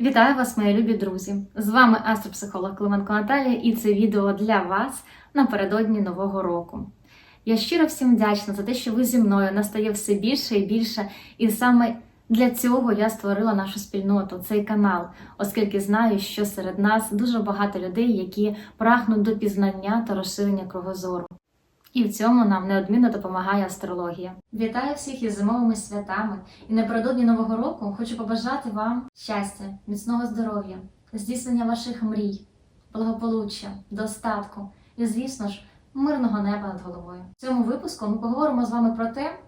Вітаю вас, мої любі друзі! З вами астропсихолог Клименко Наталія, і це відео для вас напередодні Нового року. Я щиро всім вдячна за те, що ви зі мною настає все більше і більше, і саме для цього я створила нашу спільноту, цей канал, оскільки знаю, що серед нас дуже багато людей, які прагнуть до пізнання та розширення кругозору. І в цьому нам неодмінно допомагає астрологія. Вітаю всіх із зимовими святами і напередодні нового року хочу побажати вам щастя, міцного здоров'я, здійснення ваших мрій, благополуччя, достатку і, звісно ж, мирного неба над головою. В цьому випуску ми поговоримо з вами про те,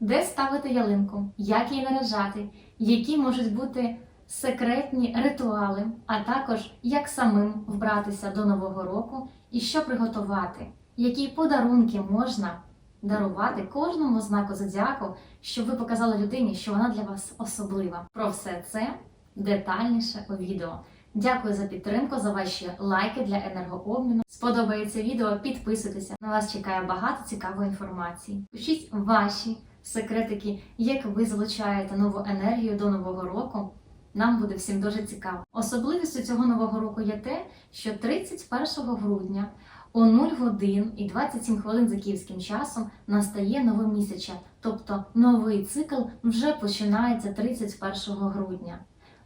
де ставити ялинку, як її наряджати, які можуть бути секретні ритуали, а також як самим вбратися до нового року і що приготувати які подарунки можна дарувати кожному знаку зодіаку, щоб ви показали людині, що вона для вас особлива. Про все це детальніше у відео. Дякую за підтримку, за ваші лайки для енергообміну. Сподобається відео, підписуйтеся. На вас чекає багато цікавої інформації. Пишіть ваші секретики, як ви залучаєте нову енергію до нового року. Нам буде всім дуже цікаво. Особливістю цього нового року є те, що 31 грудня о 0 годин і 27 хвилин за київським часом настає нове місяча, тобто новий цикл вже починається 31 грудня.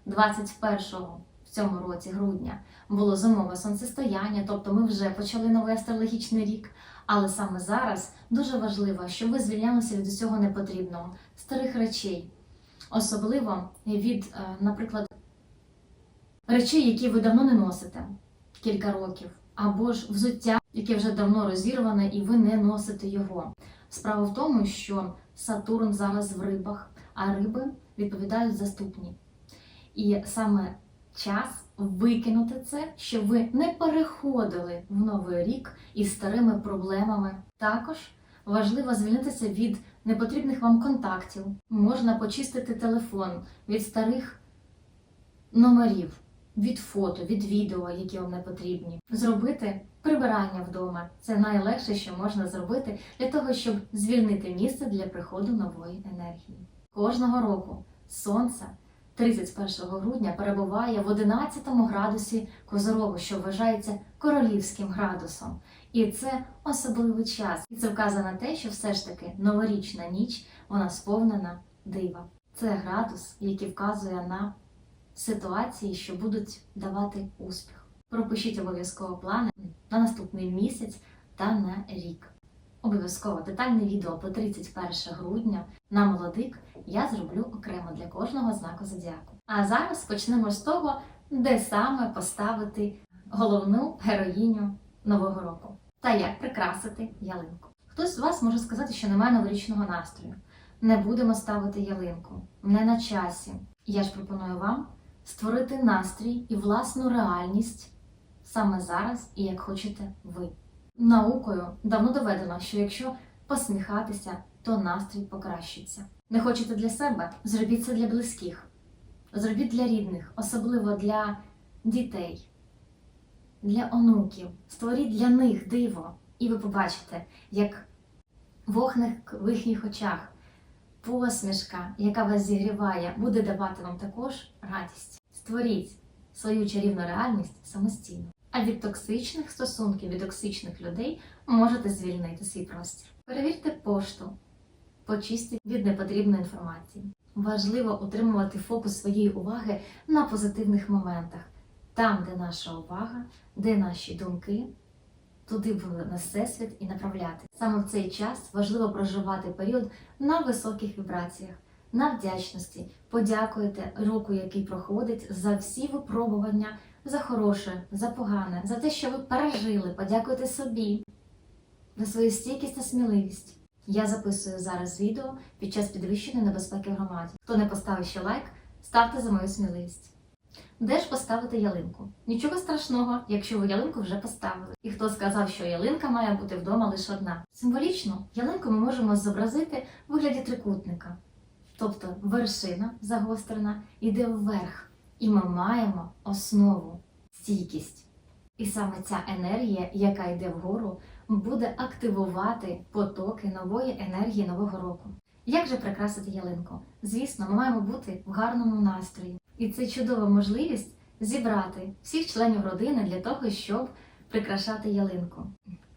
21 в цьому році грудня було зимове сонцестояння, тобто ми вже почали новий астрологічний рік. Але саме зараз дуже важливо, щоб ви звільнялися від усього непотрібного, старих речей, особливо від, е, наприклад, речей, які ви давно не носите кілька років або ж взуття, яке вже давно розірване, і ви не носите його. Справа в тому, що Сатурн зараз в рибах, а риби відповідають за ступні. І саме час викинути це, щоб ви не переходили в новий рік із старими проблемами. Також важливо звільнитися від непотрібних вам контактів. Можна почистити телефон від старих номерів від фото, від відео, які вам не потрібні. Зробити прибирання вдома це найлегше, що можна зробити для того, щоб звільнити місце для приходу нової енергії. Кожного року сонце 31 грудня перебуває в 11 градусі Козорогу, що вважається королівським градусом. І це особливий час. І це вказано на те, що все ж таки новорічна ніч вона сповнена дива. Це градус, який вказує на ситуації, що будуть давати успіх. Пропишіть обов'язково плани на наступний місяць та на рік. Обов'язково детальне відео по 31 грудня на молодик я зроблю окремо для кожного знаку зодіаку. А зараз почнемо з того, де саме поставити головну героїню нового року та як прикрасити ялинку. Хтось з вас може сказати, що немає новорічного настрою. Не будемо ставити ялинку, не на часі. Я ж пропоную вам створити настрій і власну реальність саме зараз і як хочете ви. Наукою давно доведено, що якщо посміхатися, то настрій покращиться. Не хочете для себе? Зробіть це для близьких, зробіть для рідних, особливо для дітей, для онуків. Створіть для них диво, і ви побачите, як вогник в їхніх очах посмішка, яка вас зігріває, буде давати вам також радість. Створіть свою чарівну реальність самостійно. А від токсичних стосунків, від токсичних людей можете звільнити свій простір. Перевірте пошту, почистіть від непотрібної інформації. Важливо утримувати фокус своєї уваги на позитивних моментах, там, де наша увага, де наші думки туди буде на всесвіт і направляти. Саме в цей час важливо проживати період на високих вібраціях, на вдячності. Подякуйте року, який проходить, за всі випробування, за хороше, за погане, за те, що ви пережили. Подякуйте собі за свою стійкість та сміливість. Я записую зараз відео під час підвищеної небезпеки громаді. Хто не поставив ще лайк, ставте за мою сміливість. Де ж поставити ялинку? Нічого страшного, якщо ви ялинку вже поставили. І хто сказав, що ялинка має бути вдома лише одна. Символічно ялинку ми можемо зобразити в вигляді трикутника. Тобто вершина загострена йде вверх, і ми маємо основу стійкість. І саме ця енергія, яка йде вгору, буде активувати потоки нової енергії нового року. Як же прикрасити ялинку? Звісно, ми маємо бути в гарному настрої. І це чудова можливість зібрати всіх членів родини для того, щоб прикрашати ялинку.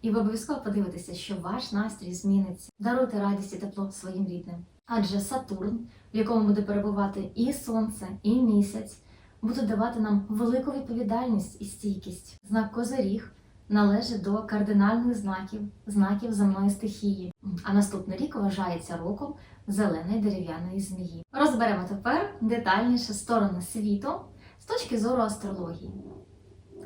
І ви обов'язково подивитеся, що ваш настрій зміниться. Даруйте радість і тепло своїм рідним. Адже Сатурн, в якому буде перебувати і сонце, і місяць, буде давати нам велику відповідальність і стійкість. Знак Козиріг належить до кардинальних знаків, знаків земної стихії. А наступний рік вважається роком зеленої дерев'яної змії. Розберемо тепер детальніше сторони світу з точки зору астрології.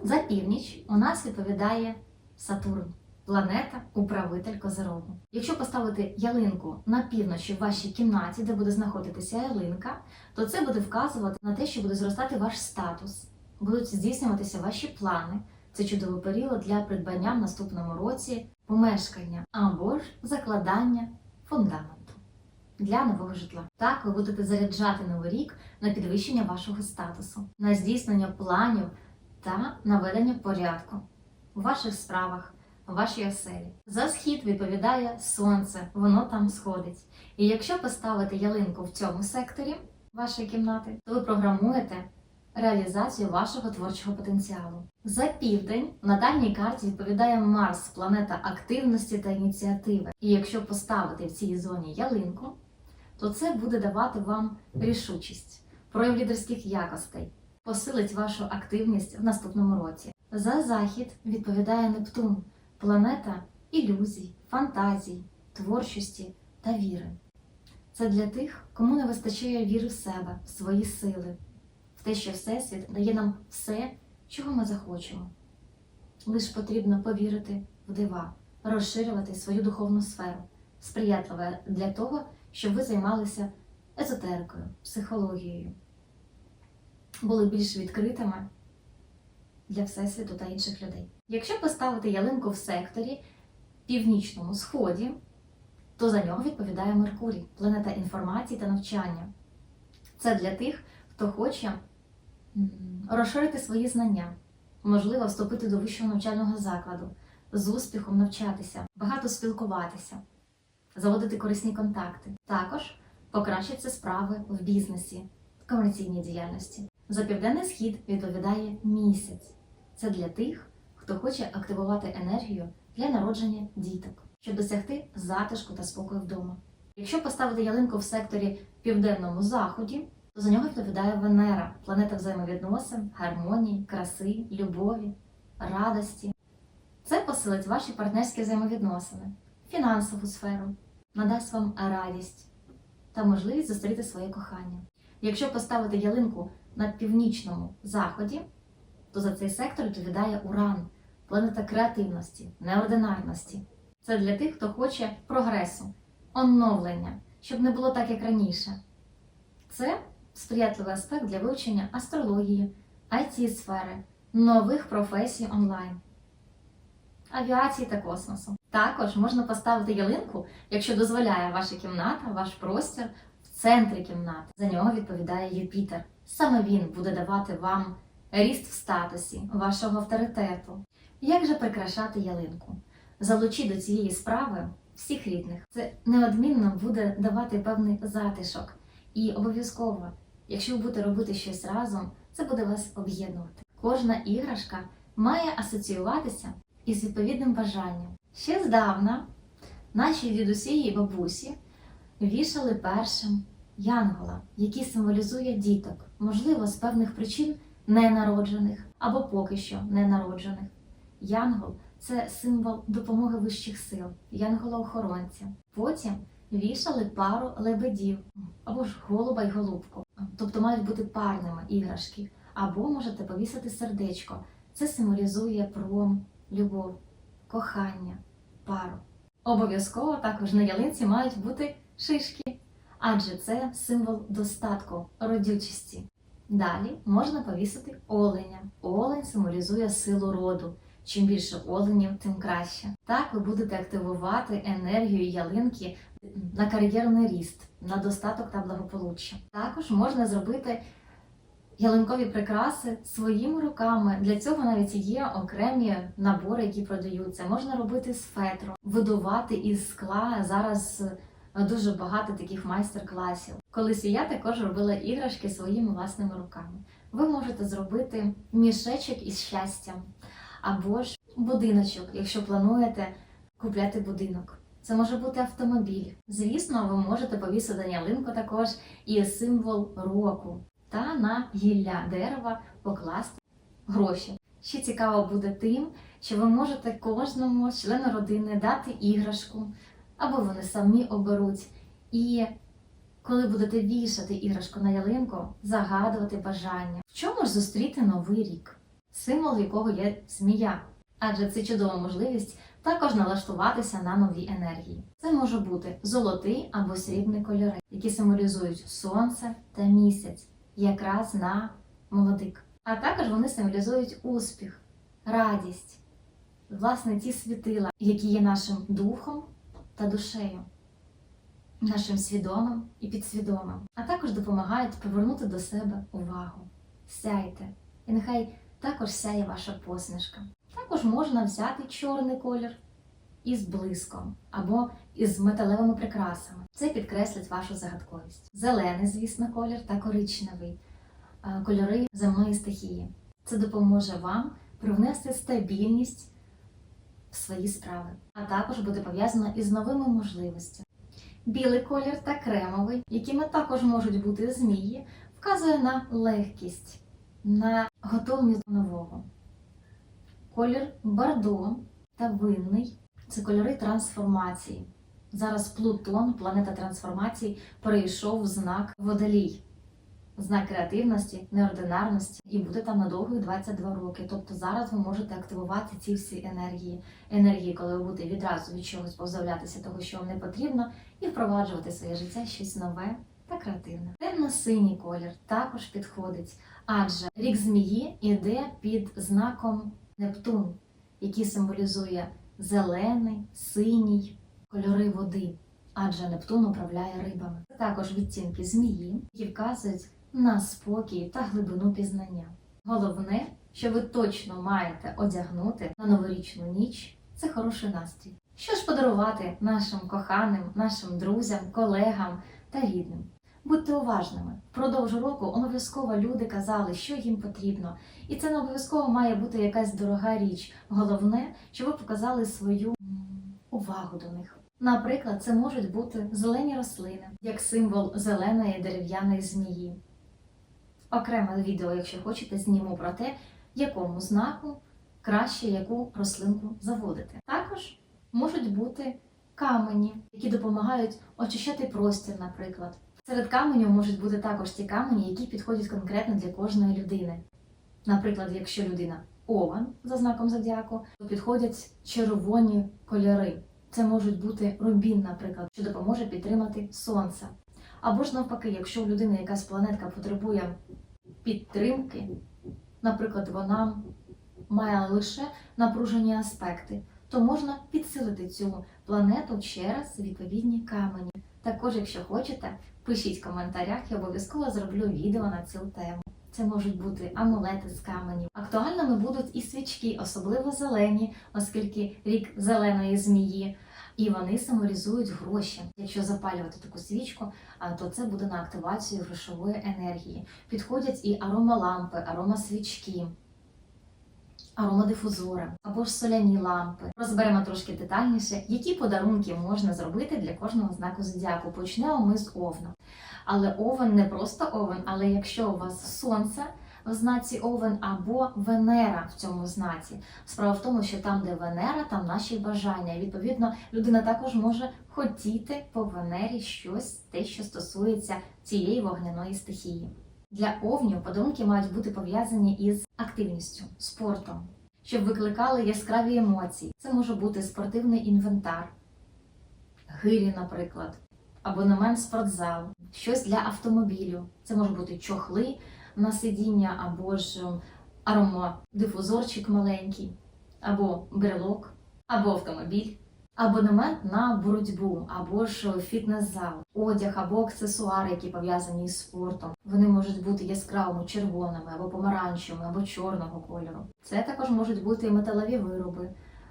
За північ у нас відповідає Сатурн, планета управитель Козирогу. Якщо поставити ялинку на півночі в вашій кімнаті, де буде знаходитися ялинка, то це буде вказувати на те, що буде зростати ваш статус, будуть здійснюватися ваші плани. Це чудовий період для придбання в наступному році помешкання або ж закладання фундаменту для нового житла. Так ви будете заряджати новий рік на підвищення вашого статусу, на здійснення планів та наведення порядку у ваших справах, вашій оселі. За схід відповідає сонце, воно там сходить. І якщо поставити ялинку в цьому секторі вашої кімнати, то ви програмуєте реалізацію вашого творчого потенціалу. За південь в натальній карті відповідає Марс, планета активності та ініціативи. І якщо поставити в цій зоні ялинку, то це буде давати вам рішучість, прояв лідерських якостей, посилить вашу активність в наступному році. За захід відповідає Нептун, планета ілюзій, фантазій, творчості та віри. Це для тих, кому не вистачає віри в себе, в свої сили, те, що Всесвіт дає нам все, чого ми захочемо. Лиш потрібно повірити в дива, розширювати свою духовну сферу, сприятливе для того, щоб ви займалися езотерикою, психологією, були більш відкритими для Всесвіту та інших людей. Якщо поставити ялинку в секторі північному сході, то за нього відповідає Меркурій, планета інформації та навчання. Це для тих, хто хоче розширити свої знання, можливо, вступити до вищого навчального закладу, з успіхом навчатися, багато спілкуватися, заводити корисні контакти. Також покращаться справи в бізнесі, комерційній діяльності. За південний схід відповідає місяць. Це для тих, хто хоче активувати енергію для народження діток, щоб досягти затишку та спокою вдома. Якщо поставити ялинку в секторі південному заході, то за нього відповідає Венера, планета взаємовідносин, гармонії, краси, любові, радості. Це посилить ваші партнерські взаємовідносини, фінансову сферу, надасть вам радість та можливість зустріти своє кохання. Якщо поставити ялинку на північному заході, то за цей сектор відповідає Уран, планета креативності, неординарності. Це для тих, хто хоче прогресу, оновлення, щоб не було так, як раніше. Це сприятливий аспект для вивчення астрології, it сфери нових професій онлайн, авіації та космосу. Також можна поставити ялинку, якщо дозволяє ваша кімната, ваш простір в центрі кімнати. За нього відповідає Юпітер. Саме він буде давати вам ріст в статусі, вашого авторитету. Як же прикрашати ялинку? Залучіть до цієї справи всіх рідних. Це неодмінно буде давати певний затишок. І обов'язково, якщо ви будете робити щось разом, це буде вас об'єднувати. Кожна іграшка має асоціюватися із відповідним бажанням. Ще здавна наші дідусі і бабусі вішали першим янгола, який символізує діток, можливо, з певних причин ненароджених або поки що ненароджених. Янгол це символ допомоги вищих сил, янгола-охоронця. Потім вішали пару лебедів або ж голуба й голубку. Тобто мають бути парними іграшки. Або можете повісити сердечко. Це символізує про любов, кохання, пару. Обов'язково також на ялинці мають бути шишки, адже це символ достатку, родючості. Далі можна повісити оленя. Олень символізує силу роду. Чим більше оленів, тим краще. Так ви будете активувати енергію ялинки на кар'єрний ріст, на достаток та благополуччя. Також можна зробити ялинкові прикраси своїми руками. Для цього навіть є окремі набори, які продаються. Можна робити з фетру, видувати із скла. Зараз дуже багато таких майстер-класів. Колись я також робила іграшки своїми власними руками. Ви можете зробити мішечок із щастям або ж будиночок, якщо плануєте купляти будинок. Це може бути автомобіль. Звісно, ви можете повісити на ялинку також і символ року та на гілля дерева покласти гроші. Ще цікаво буде тим, що ви можете кожному члену родини дати іграшку, або вони самі оберуть. І коли будете вішати іграшку на ялинку, загадувати бажання. В чому ж зустріти новий рік, символ якого є змія? Адже це чудова можливість також налаштуватися на нові енергії. Це може бути золотий або срібний кольори, які символізують сонце та місяць, якраз на молодик. А також вони символізують успіх, радість, власне, ті світила, які є нашим духом та душею, нашим свідомим і підсвідомим, а також допомагають повернути до себе увагу. Сяйте, і нехай також сяє ваша посмішка. Також можна взяти чорний колір із блиском або із металевими прикрасами. Це підкреслить вашу загадковість. Зелений, звісно, колір та коричневий е, кольори земної стихії. Це допоможе вам привнести стабільність в свої справи, а також буде пов'язано із новими можливостями. Білий колір та кремовий, якими також можуть бути змії, вказує на легкість, на готовність до нового. Колір бордо та винний це кольори трансформації. Зараз Плутон, планета трансформації, перейшов в знак водолій, знак креативності, неординарності, і буде там на довгих 22 роки. Тобто зараз ви можете активувати ці всі енергії, енергії, коли ви будете відразу від чогось позбавлятися того, що вам не потрібно, і впроваджувати своє життя щось нове та креативне. Темно-синій колір також підходить, адже рік змії іде під знаком Нептун, який символізує зелений, синій кольори води, адже Нептун управляє рибами. Також відтінки змії, які вказують на спокій та глибину пізнання. Головне, що ви точно маєте одягнути на новорічну ніч, це хороший настрій. Що ж подарувати нашим коханим, нашим друзям, колегам та рідним? Будьте уважними. Впродовж року обов'язково люди казали, що їм потрібно. І це не обов'язково має бути якась дорога річ. Головне, щоб ви показали свою увагу до них. Наприклад, це можуть бути зелені рослини, як символ зеленої дерев'яної змії. Окреме відео, якщо хочете, зніму про те, якому знаку краще яку рослинку заводити. Також можуть бути камені, які допомагають очищати простір, наприклад. Серед каменів можуть бути також ті камені, які підходять конкретно для кожної людини. Наприклад, якщо людина овен за знаком зодіаку, то підходять червоні кольори. Це можуть бути рубін, наприклад, що допоможе підтримати сонце. Або ж навпаки, якщо у людини якась планетка потребує підтримки, наприклад, вона має лише напружені аспекти, то можна підсилити цю планету через відповідні камені. Також, якщо хочете, пишіть в коментарях, я обов'язково зроблю відео на цю тему. Це можуть бути амулети з каменів. Актуальними будуть і свічки, особливо зелені, оскільки рік зеленої змії, і вони символізують гроші. Якщо запалювати таку свічку, то це буде на активацію грошової енергії. Підходять і аромалампи, аромасвічки, аромадифузори або ж соляні лампи. Розберемо трошки детальніше, які подарунки можна зробити для кожного знаку зодіаку. Почнемо ми з овна. Але овен не просто овен, але якщо у вас сонце в знаці овен або Венера в цьому знаці. Справа в тому, що там, де Венера, там наші бажання. Відповідно, людина також може хотіти по Венері щось, те, що стосується цієї вогняної стихії. Для овнів подарунки мають бути пов'язані із активністю, спортом, щоб викликали яскраві емоції. Це може бути спортивний інвентар, гирі, наприклад, абонемент спортзал, щось для автомобілю. Це може бути чохли на сидіння, або ж аромадифузорчик маленький, або брелок, або автомобіль. Абонемент на боротьбу або ж фітнес-зал, одяг або аксесуари, які пов'язані з спортом. Вони можуть бути яскравими, червоними або помаранчевими, або чорного кольору. Це також можуть бути і металеві вироби.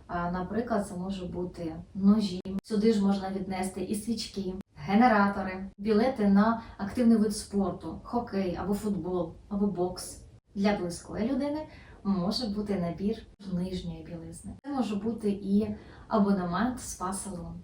Наприклад, це може бути ножі. Сюди ж можна віднести і свічки, генератори, білети на активний вид спорту, хокей або футбол, або бокс. Для близької людини може бути набір нижньої білизни. Це може бути і абонемент спа-салон.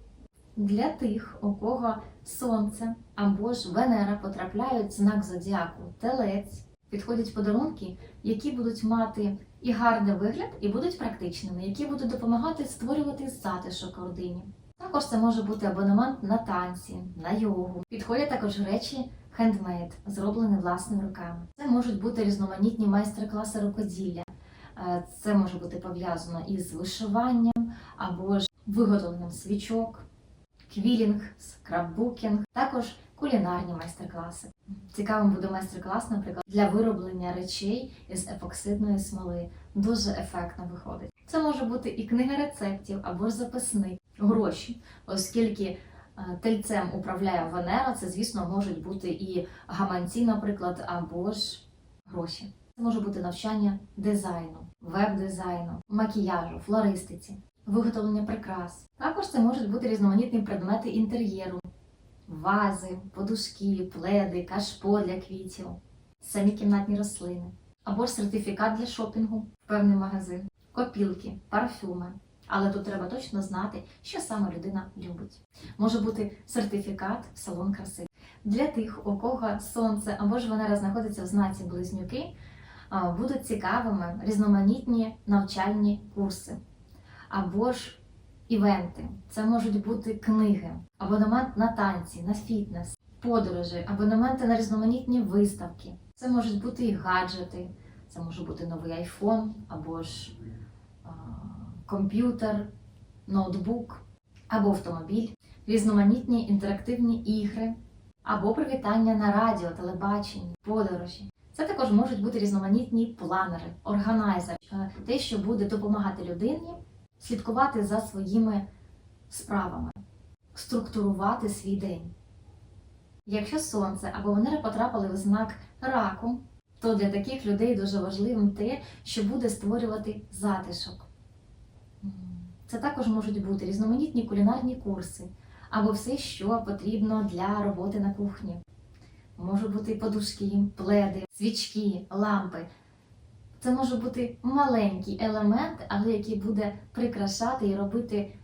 Для тих, у кого сонце або ж Венера потрапляють в знак зодіаку телець, підходять подарунки, які будуть мати і гарний вигляд, і будуть практичними, які будуть допомагати створювати затишок родині. Також це може бути абонемент на танці, на йогу. Підходять також речі хендмейд, зроблені власними руками. Це можуть бути різноманітні майстер-класи рукоділля. Е, Це може бути пов'язано із вишиванням або ж виготовленням свічок, квілінг, скраббукінг, також кулінарні майстер-класи. Цікавим буде майстер-клас, наприклад, для вироблення речей із епоксидної смоли. Дуже ефектно виходить. Це може бути і книга рецептів або ж записник, гроші, оскільки е, тельцем управляє Венера, це, звісно, можуть бути і гаманці, наприклад, або ж гроші. Це може бути навчання дизайну, веб-дизайну, макіяжу, флористиці, виготовлення прикрас. Також це можуть бути різноманітні предмети інтер'єру, вази, подушки, пледи, кашпо для квітів, самі кімнатні рослини, або ж сертифікат для шопінгу в певний магазин, копілки, парфюми. Але тут треба точно знати, що саме людина любить. Може бути сертифікат в салон краси. Для тих, у кого сонце або ж Венера знаходиться в знаці близнюки, будуть цікавими різноманітні навчальні курси або ж івенти. Це можуть бути книги, абонемент на танці, на фітнес, подорожі, абонементи на різноманітні виставки. Це можуть бути і гаджети, це може бути новий айфон або ж а, комп'ютер, ноутбук або автомобіль, різноманітні інтерактивні ігри або привітання на радіо, телебаченні, подорожі. Це також можуть бути різноманітні планери, органайзер, е, те, що буде допомагати людині слідкувати за своїми справами, структурувати свій день. Якщо сонце або Венера потрапили в знак раку, то для таких людей дуже важливим те, що буде створювати затишок. Це також можуть бути різноманітні кулінарні курси або все, що потрібно для роботи на кухні. Можуть бути подушки, пледи, свічки, лампи. Це може бути маленький елемент, але який буде прикрашати і робити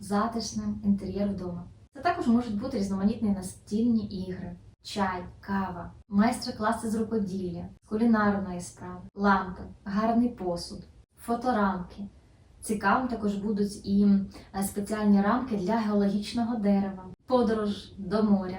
затишним інтер'єр вдома. Це також можуть бути різноманітні настільні ігри, чай, кава, майстер-класи з рукоділля, кулінарної справи, лампи, гарний посуд, фоторамки. Цікавим також будуть і е, спеціальні рамки для геологічного дерева, подорож до моря,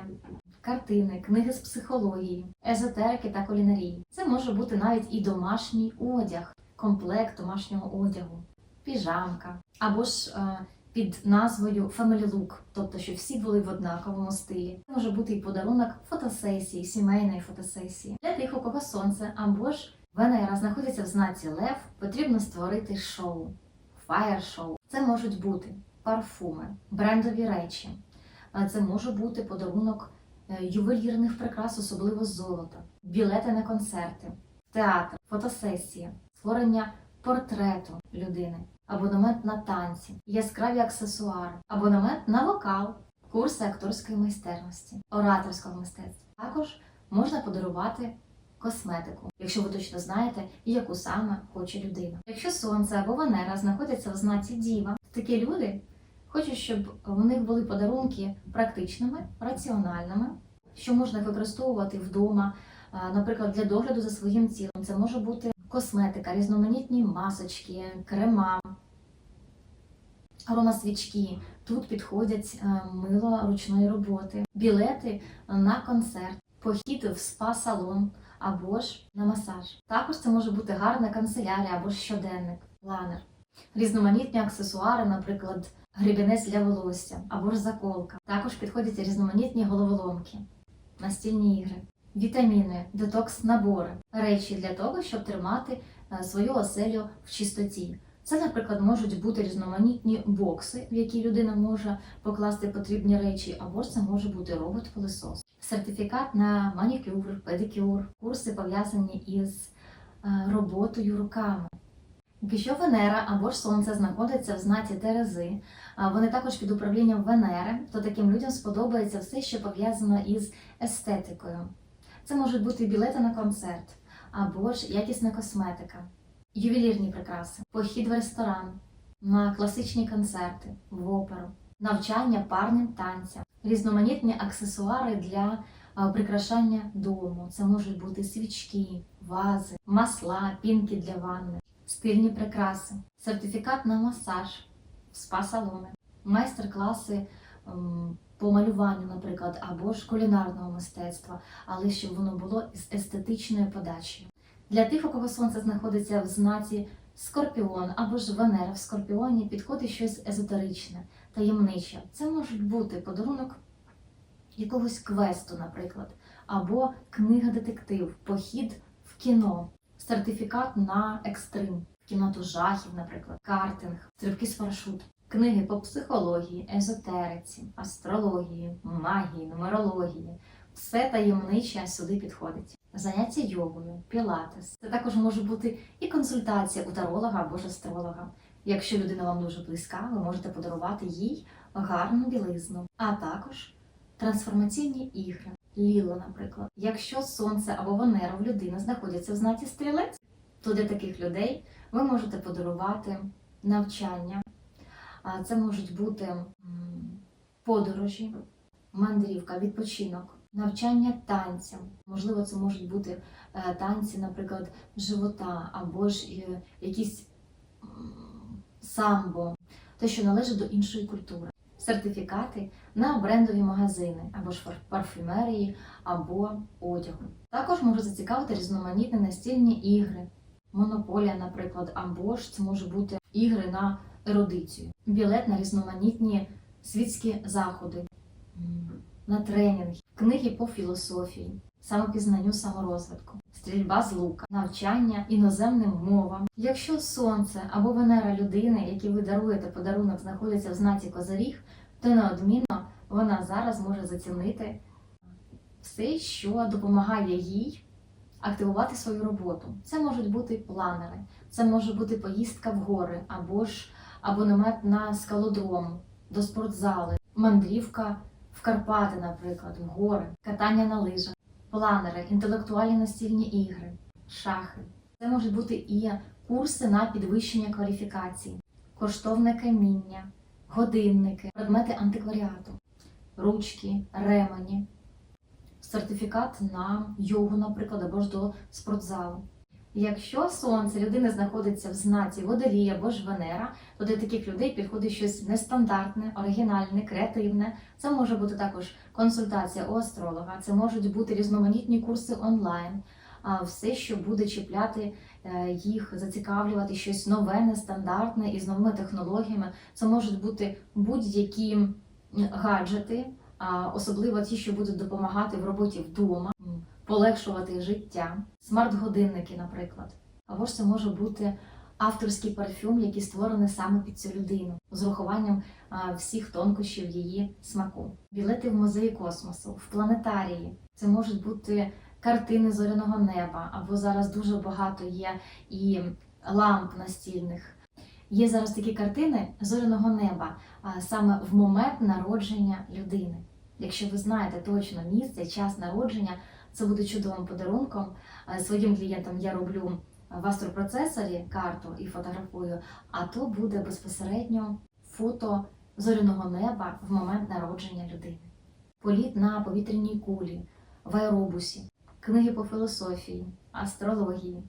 картини, книги з психології, езотерики та кулінарії. Це може бути навіть і домашній одяг, комплект домашнього одягу, піжамка або ж е, під назвою Family Look, тобто щоб всі були в однаковому стилі. Може бути і подарунок фотосесії, сімейної фотосесії. Для тих, у кого сонце або ж Венера знаходиться в знаці Лев, потрібно створити шоу, фаєр-шоу. Це можуть бути парфуми, брендові речі. Це може бути подарунок е, ювелірних прикрас, особливо золота, білети на концерти, театр, фотосесія, створення портрету людини, абонемент на танці, яскраві аксесуари, абонемент на вокал, курси акторської майстерності, ораторського мистецтва. Також можна подарувати косметику, якщо ви точно знаєте, яку саме хоче людина. Якщо сонце або Венера знаходяться в знаці Діва, такі люди хочуть, щоб в них були подарунки практичними, раціональними, що можна використовувати вдома, наприклад, для догляду за своїм тілом. Це може бути косметика, різноманітні масочки, крема, аромасвічки. Тут підходять е, мило ручної роботи, білети на концерт, похід в спа-салон або ж на масаж. Також це може бути гарна канцелярія або щоденник, планер, різноманітні аксесуари, наприклад, гребінець для волосся або ж заколка. Також підходять різноманітні головоломки, настільні ігри, вітаміни, детокс-набори, речі для того, щоб тримати е, свою оселю в чистоті. Це, наприклад, можуть бути різноманітні бокси, в які людина може покласти потрібні речі, або ж це може бути робот-пилосос. Сертифікат на манікюр, педикюр, курси пов'язані із е, роботою руками. Якщо Венера або ж Сонце знаходиться в знаці Терези, вони також під управлінням Венери, то таким людям сподобається все, що пов'язано із естетикою. Це можуть бути білети на концерт, або ж якісна косметика, ювелірні прикраси, похід в ресторан, на класичні концерти, в оперу, навчання парним танцям, різноманітні аксесуари для прикрашання дому. Це можуть бути свічки, вази, масла, пінки для ванни, стильні прикраси, сертифікат на масаж, спа-салони, майстер-класи ем, по малюванню, наприклад, або ж кулінарного мистецтва, але щоб воно було з естетичною подачею. Для тих, у кого сонце знаходиться в знаці Скорпіон або ж Венера в Скорпіоні, підходить щось езотеричне, таємниче. Це може бути подарунок якогось квесту, наприклад, або книга-детектив, похід в кіно, сертифікат на екстрим, кімнату жахів, наприклад, картинг, стрибки з парашутом. Книги по психології, езотериці, астрології, магії, нумерології. Все таємниче сюди підходить. Заняття йогою, пілатес. Це також може бути і консультація у таролога або ж астролога. Якщо людина вам дуже близька, ви можете подарувати їй гарну білизну, а також трансформаційні ігри. Ліло, наприклад. Якщо сонце або Венера в людини знаходяться в знаці стрілець, то для таких людей ви можете подарувати навчання. Це можуть бути подорожі, мандрівка, відпочинок, навчання танцям. Можливо, це можуть бути е, танці, наприклад, живота або ж е, якісь самбо, те, що належить до іншої культури. Сертифікати на брендові магазини або ж парфюмерії, або одягу. Також може зацікавити різноманітні настільні ігри, монополія, наприклад, або ж це може бути ігри на ерудицію, білет на різноманітні світські заходи, на тренінги, книги по філософії, самопізнанню, саморозвитку, стрільба з лука, навчання іноземним мовам. Якщо сонце або Венера людини, які ви даруєте подарунок, знаходяться в знаці Козиріг, то неодмінно вона зараз може зацінити все, що допомагає їй активувати свою роботу. Це можуть бути планери, це може бути поїздка в гори, або ж абонемент на скалодром, до спортзали, мандрівка в Карпати, наприклад, в гори, катання на лижах, планери, інтелектуальні настільні ігри, шахи. Це можуть бути і курси на підвищення кваліфікації, коштовне каміння, годинники, предмети антикваріату, ручки, ремені, сертифікат на йогу, наприклад, або ж до спортзалу. Якщо сонце людини знаходиться в знаці водолій або ж Венера, то для таких людей підходить щось нестандартне, оригінальне, креативне. Це може бути також консультація у астролога, це можуть бути різноманітні курси онлайн, а все, що буде чіпляти е, їх, зацікавлювати щось нове, нестандартне і з новими технологіями. Це можуть бути будь-які гаджети, особливо ті, що будуть допомагати в роботі вдома, полегшувати життя, смарт-годинники, наприклад. Або ж це може бути авторський парфюм, який створений саме під цю людину, з урахуванням всіх тонкощів її смаку. Білети в музеї космосу, в планетарії. Це можуть бути картини зоряного неба, або зараз дуже багато є і ламп настільних. Є зараз такі картини зоряного неба саме в момент народження людини. Якщо ви знаєте точно місце, час народження, це буде чудовим подарунком. Е, Своїм клієнтам я роблю в астропроцесорі карту і фотографую, а то буде безпосередньо фото зоряного неба в момент народження людини. Політ на повітряній кулі, в аеробусі, книги по філософії, астрології.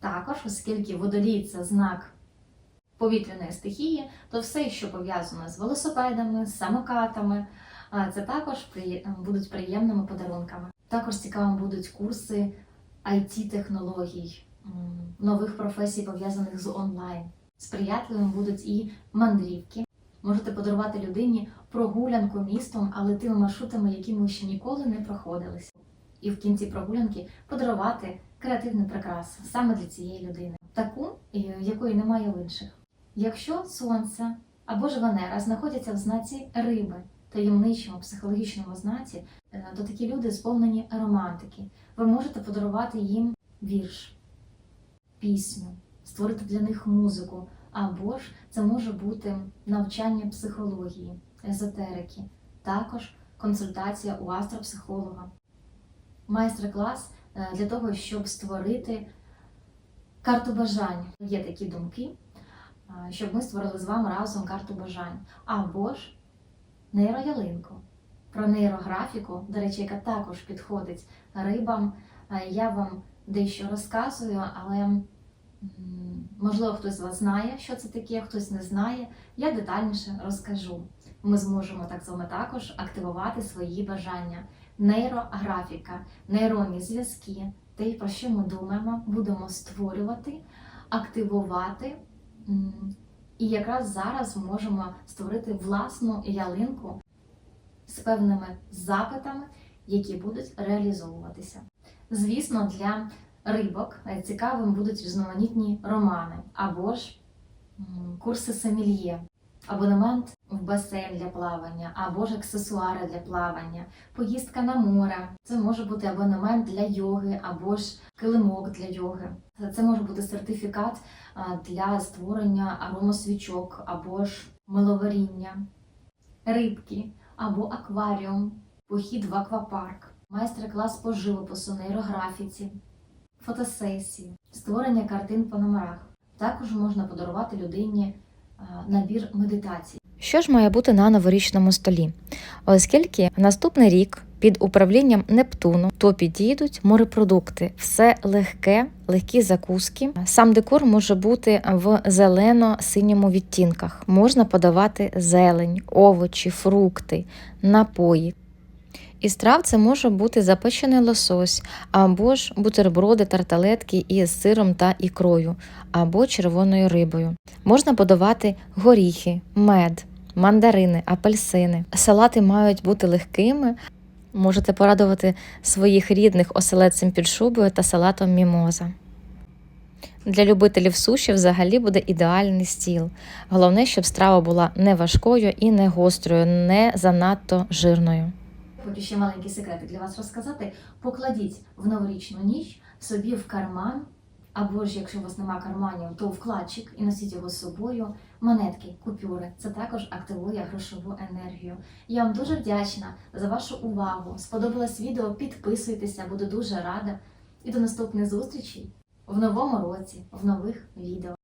Також, оскільки водолій це знак повітряної стихії, то все, що пов'язано з велосипедами, самокатами, це також будуть приємними подарунками. Також цікавими будуть курси IT-технологій, нових професій, пов'язаних з онлайн. Сприятливими будуть і мандрівки. Можете подарувати людині прогулянку містом, але тими маршрутами, які ми ще ніколи не проходилися. І в кінці прогулянки подарувати креативний прикрас саме для цієї людини, таку, е, якої немає в інших. Якщо сонце або ж Венера знаходяться в знаці риби, таємничому психологічному знаці, е, то такі люди сповнені романтики. Ви можете подарувати їм вірш, пісню, створити для них музику, або ж це може бути навчання психології, езотерики, також консультація у астропсихолога. Майстер-клас е, для того, щоб створити карту бажань. Є такі думки, щоб ми створили з вами разом карту бажань. Або ж нейроялинку. Про нейрографіку, до речі, яка також підходить рибам. Е, Я вам дещо розказую, але можливо хтось з вас знає, що це таке, хтось не знає. Я детальніше розкажу. Ми зможемо так з також активувати свої бажання. Нейрографіка, нейронні зв'язки, те, про що ми думаємо, будемо створювати, активувати. І якраз зараз можемо створити власну ялинку з певними запитами, які будуть реалізовуватися. Звісно, для рибок е, цікавим будуть різноманітні романи або ж курси сомельє, абонемент в басейн для плавання, або ж аксесуари для плавання, поїздка на море. Це може бути абонемент для йоги, або ж килимок для йоги. Це може бути сертифікат для створення аромасвічок, або ж миловаріння, рибки, або акваріум, похід в аквапарк, майстер-клас по живопису, нейрографіці, фотосесії, створення картин по номерах. Також можна подарувати людині набір медитацій. Що ж має бути на новорічному столі? Оскільки наступний рік під управлінням Нептуну то підійдуть морепродукти, все легке, легкі закуски. Сам декор може бути в зелено-синьому відтінках. Можна подавати зелень, овочі, фрукти, напої. Із трав це може бути запечений лосось, або ж бутерброди, тарталетки із сиром та ікрою, або червоною рибою. Можна подавати горіхи, мед, мандарини, апельсини. Салати мають бути легкими. Можете порадувати своїх рідних оселедцем під шубою та салатом мімоза. Для любителів суші взагалі буде ідеальний стіл. Головне, щоб страва була не важкою і не гострою, не занадто жирною. Хочу ще маленький секретик для вас розказати. Покладіть в новорічну ніч собі в карман, або ж якщо у вас нема карманів, то вкладчик і носіть його з собою. Монетки, купюри. Це також активує грошову енергію. Я вам дуже вдячна за вашу увагу. Сподобалось відео? Підписуйтеся, буду дуже рада. І до наступних зустрічей в новому році, в нових відео.